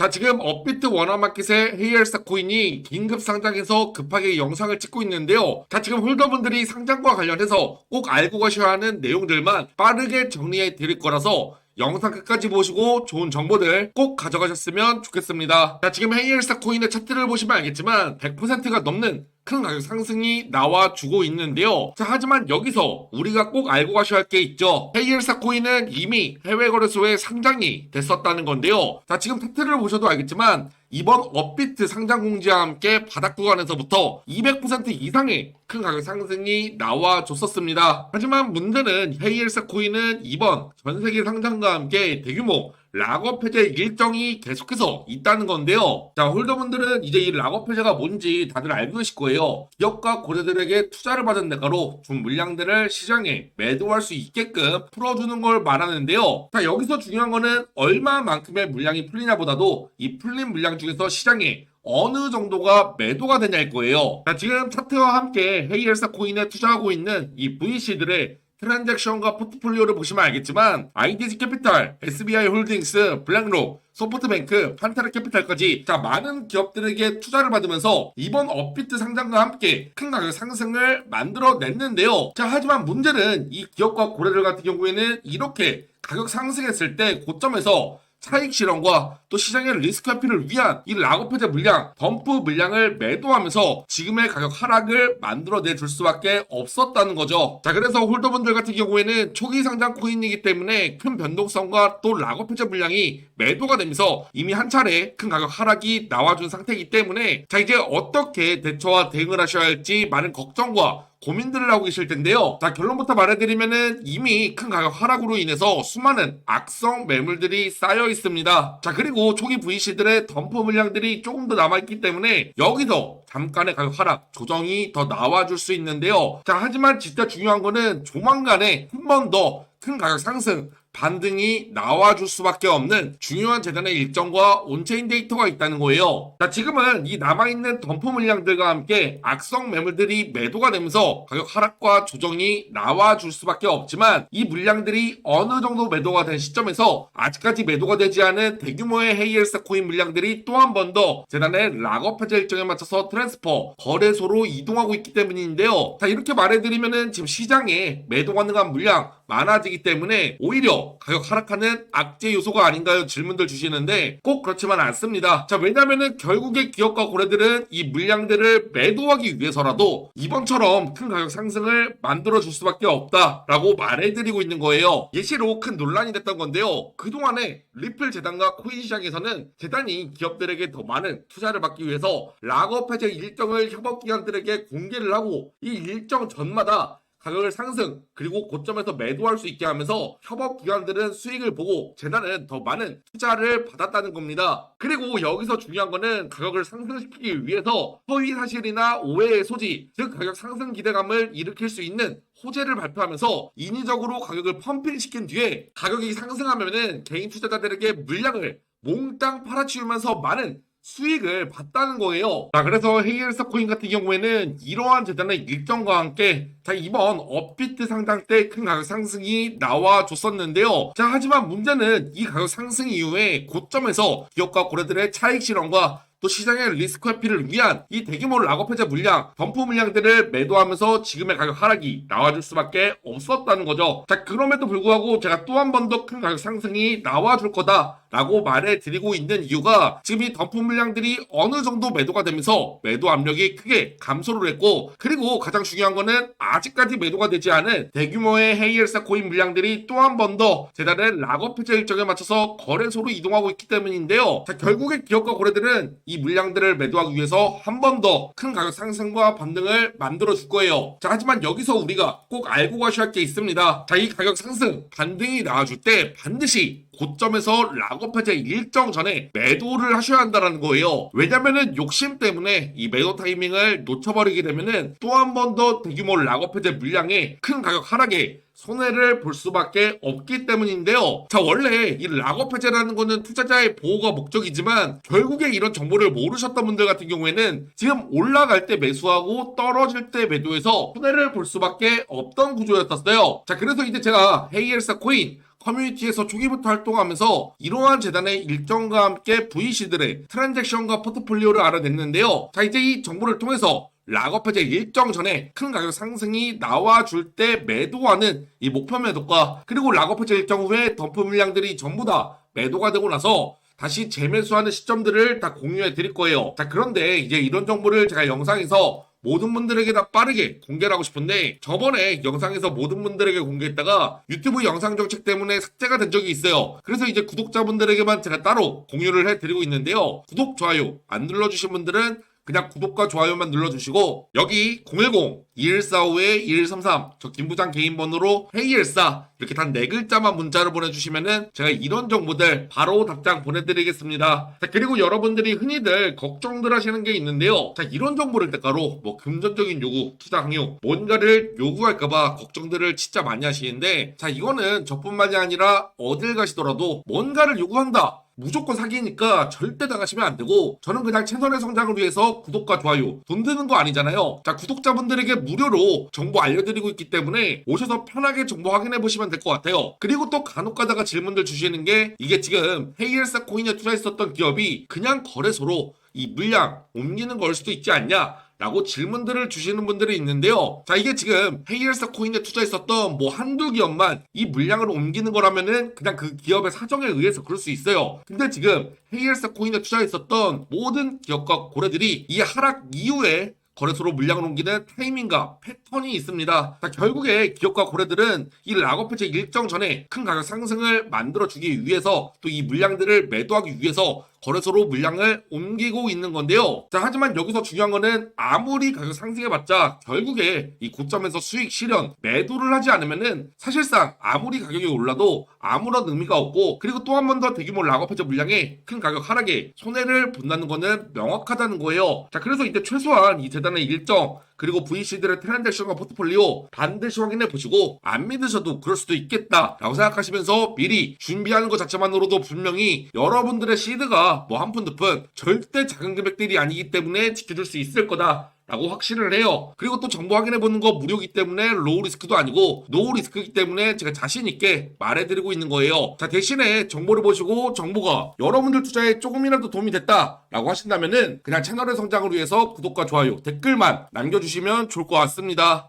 자, 지금 업비트 워너마켓의 헤이얼스타 코인이 긴급 상장해서 급하게 영상을 찍고 있는데요. 자, 지금 홀더분들이 상장과 관련해서 꼭 알고 가셔야 하는 내용들만 빠르게 정리해 드릴 거라서 영상 끝까지 보시고 좋은 정보들 꼭 가져가셨으면 좋겠습니다. 자, 지금 헤이얼스타 코인의 차트를 보시면 알겠지만 100%가 넘는 큰 가격 상승이 나와주고 있는데요. 자, 하지만 여기서 우리가 꼭 알고 가셔야 할 게 있죠. 헤이얼스타 코인은 이미 해외 거래소에 상장이 됐었다는 건데요. 자, 지금 차트를 보셔도 알겠지만 이번 업비트 상장 공지와 함께 바닥 구간에서부터 200% 이상의 큰 가격 상승이 나와줬었습니다. 하지만 문제는 헤이얼스타 코인은 이번 전 세계 상장과 함께 대규모 락업 해제 일정이 계속해서 있다는 건데요. 자, 홀더분들은 이제 이 락업 해제가 뭔지 다들 알고 계실 거예요. 기업과 고래들에게 투자를 받은 대가로 준 물량들을 시장에 매도할 수 있게끔 풀어주는 걸 말하는데요. 자, 여기서 중요한 거는 얼마만큼의 물량이 풀리냐보다도 이 풀린 물량 중에서 시장에 어느 정도가 매도가 되냐일 거예요. 자, 지금 차트와 함께 헤이얼사 코인에 투자하고 있는 이 VC들의 트랜잭션과 포트폴리오를 보시면 알겠지만 IDG 캐피탈, SBI 홀딩스, 블랙록, 소프트뱅크, 판타르 캐피탈까지 자 많은 기업들에게 투자를 받으면서 이번 업비트 상장과 함께 큰 가격 상승을 만들어냈는데요. 자 하지만 문제는 이 기업과 고래들 같은 경우에는 이렇게 가격 상승했을 때 고점에서 차익 실현과 또 시장의 리스크 회피를 위한 이 해제 물량, 덤프 물량을 매도하면서 지금의 가격 하락을 만들어내 줄 수밖에 없었다는 거죠. 자, 그래서 홀더분들 같은 경우에는 초기 상장 코인이기 때문에 큰 변동성과 또 해제 물량이 매도가 되면서 이미 한 차례 큰 가격 하락이 나와준 상태이기 때문에 자, 이제 어떻게 대처와 대응을 하셔야 할지 많은 걱정과 고민들을 하고 계실 텐데요. 자, 결론부터 말해드리면은 이미 큰 가격 하락으로 인해서 수많은 악성 매물들이 쌓여 있습니다. 자, 그리고 초기 VC들의 덤프 물량들이 조금 더 남아있기 때문에 여기서 잠깐의 가격 하락, 조정이 더 나와줄 수 있는데요. 자, 하지만 진짜 중요한 거는 조만간에 한 번 더 큰 가격 상승, 반등이 나와줄 수밖에 없는 중요한 재단의 일정과 온체인 데이터가 있다는 거예요. 자, 지금은 이 남아있는 덤프 물량들과 함께 악성 매물들이 매도가 되면서 가격 하락과 조정이 나와줄 수밖에 없지만 이 물량들이 어느 정도 매도가 된 시점에서 아직까지 매도가 되지 않은 대규모의 헤이얼스 코인 물량들이 또 한 번 더 재단의 락업 해제 일정에 맞춰서 트랜스퍼, 거래소로 이동하고 있기 때문인데요. 자, 이렇게 말해드리면은 지금 시장에 매도 가능한 물량 많아지기 때문에 오히려 가격 하락하는 악재 요소가 아닌가요? 질문들 주시는데 꼭 그렇지만 않습니다. 자, 왜냐면은 결국에 기업과 고래들은 이 물량들을 매도하기 위해서라도 이번처럼 큰 가격 상승을 만들어 줄 수밖에 없다라고 말해드리고 있는 거예요. 예시로 큰 논란이 됐던 건데요. 그동안에 리플 재단과 코인 시장에서는 재단이 기업들에게 더 많은 투자를 받기 위해서 락업 해제 일정을 협업기관들에게 공개를 하고 이 일정 전마다 가격을 상승 그리고 고점에서 매도할 수 있게 하면서 협업 기관들은 수익을 보고 재단은 더 많은 투자를 받았다는 겁니다. 그리고 여기서 중요한 거는 가격을 상승시키기 위해서 허위 사실이나 오해의 소지, 즉 가격 상승 기대감을 일으킬 수 있는 호재를 발표하면서 인위적으로 가격을 펌핑시킨 뒤에 가격이 상승하면은 개인 투자자들에게 물량을 몽땅 팔아치우면서 많은 수익을 봤다는 거예요. 자, 그래서 헤이얼스 코인 같은 경우에는 이러한 재단의 일정과 함께 자, 이번 업비트 상장 때 큰 가격 상승이 나와줬었는데요. 자, 하지만 문제는 이 가격 상승 이후에 고점에서 기업과 고래들의 차익 실현과 또 시장의 리스크 회피를 위한 이 대규모 락업 해제 물량, 덤프 물량들을 매도하면서 지금의 가격 하락이 나와줄 수밖에 없었다는 거죠. 자, 그럼에도 불구하고 제가 또 한 번 더 큰 가격 상승이 나와줄 거다 라고 말해드리고 있는 이유가 지금 이 덤프 물량들이 어느 정도 매도가 되면서 매도 압력이 크게 감소를 했고 그리고 가장 중요한 거는 아직까지 매도가 되지 않은 대규모의 헤이얼사 코인 물량들이 또 한 번 더 재단의 락업 해제 일정에 맞춰서 거래소로 이동하고 있기 때문인데요. 자, 결국에 기업과 고래들은 이 물량들을 매도하기 위해서 한 번 더 큰 가격 상승과 반등을 만들어 줄 거예요. 자, 하지만 여기서 우리가 꼭 알고 가셔야 할 게 있습니다. 자, 이 가격 상승, 반등이 나와줄 때 반드시 고점에서 락업 해제 일정 전에 매도를 하셔야 한다는 거예요. 왜냐면은 욕심 때문에 이 매도 타이밍을 놓쳐버리게 되면은 또 한 번 더 대규모 락업 해제 물량에 큰 가격 하락에 손해를 볼 수밖에 없기 때문인데요. 자, 원래 이 락업 해제라는 거는 투자자의 보호가 목적이지만 결국에 이런 정보를 모르셨던 분들 같은 경우에는 지금 올라갈 때 매수하고 떨어질 때 매도해서 손해를 볼 수밖에 없던 구조였었어요. 자, 그래서 이제 제가 헤이엘사 코인 커뮤니티에서 초기부터 활동하면서 이러한 재단의 일정과 함께 VC들의 트랜잭션과 포트폴리오를 알아냈는데요. 자, 이제 이 정보를 통해서 락업 해제 일정 전에 큰 가격 상승이 나와줄 때 매도하는 이 목표 매도가 그리고 락업 해제 일정 후에 덤프 물량들이 전부 다 매도가 되고 나서 다시 재매수하는 시점들을 다 공유해 드릴 거예요. 자, 그런데 이제 이런 정보를 제가 영상에서 모든 분들에게 다 빠르게 공개를 하고 싶은데 저번에 영상에서 모든 분들에게 공개했다가 유튜브 영상 정책 때문에 삭제가 된 적이 있어요. 그래서 이제 구독자분들에게만 제가 따로 공유를 해드리고 있는데요. 구독, 좋아요 안 눌러주신 분들은 그냥 구독과 좋아요만 눌러주시고 여기 010-2145-2133 저 김부장 개인 번호로 헤이엘사 이렇게 단 네 글자만 문자를 보내주시면은 제가 이런 정보들 바로 답장 보내드리겠습니다. 자 그리고 여러분들이 흔히들 걱정들 하시는 게 있는데요. 자 이런 정보를 대가로 뭐 금전적인 요구, 투자 강요 뭔가를 요구할까봐 걱정들을 진짜 많이 하시는데 자 이거는 저뿐만이 아니라 어딜 가시더라도 뭔가를 요구한다. 무조건 사기니까 절대 당하시면 안 되고 저는 그냥 채널의 성장을 위해서 구독과 좋아요 돈 드는 거 아니잖아요. 자 구독자분들에게 무료로 정보 알려드리고 있기 때문에 오셔서 편하게 정보 확인해 보시면 될 것 같아요. 그리고 또 간혹 가다가 질문들 주시는 게 이게 지금 헤이엘사 코인에 투자했었던 기업이 그냥 거래소로 이 물량 옮기는 걸 수도 있지 않냐 라고 질문들을 주시는 분들이 있는데요. 자, 이게 지금 헤이엘사 코인에 투자했었던 뭐 한두 기업만 이 물량을 옮기는 거라면은 그냥 그 기업의 사정에 의해서 그럴 수 있어요. 근데 지금 헤이엘사 코인에 투자했었던 모든 기업과 고래들이 이 하락 이후에 거래소로 물량을 옮기는 타이밍과 패턴이 있습니다. 자, 결국에 기업과 고래들은 이 락업 해제 일정 전에 큰 가격 상승을 만들어주기 위해서 또 이 물량들을 매도하기 위해서 거래소로 물량을 옮기고 있는 건데요. 자, 하지만 여기서 중요한 거는 아무리 가격 상승해봤자 결국에 이 고점에서 수익 실현, 매도를 하지 않으면은 사실상 아무리 가격이 올라도 아무런 의미가 없고 그리고 또 한 번 더 대규모 락업 해제 물량에 큰 가격 하락에 손해를 본다는 거는 명확하다는 거예요. 자, 그래서 이때 최소한 이 재단의 일정 그리고 VC들의 트랜잭션과 포트폴리오 반드시 확인해 보시고 안 믿으셔도 그럴 수도 있겠다라고 생각하시면서 미리 준비하는 것 자체만으로도 분명히 여러분들의 시드가 뭐 한 푼 두 푼 절대 작은 금액들이 아니기 때문에 지켜줄 수 있을 거다. 라고 확신을 해요. 그리고 또 정보 확인해 보는 거 무료이기 때문에 로우 리스크도 아니고 노우 리스크이기 때문에 제가 자신 있게 말해드리고 있는 거예요. 자 대신에 정보를 보시고 정보가 여러분들 투자에 조금이라도 도움이 됐다라고 하신다면은 그냥 채널의 성장을 위해서 구독과 좋아요, 댓글만 남겨주시면 좋을 것 같습니다.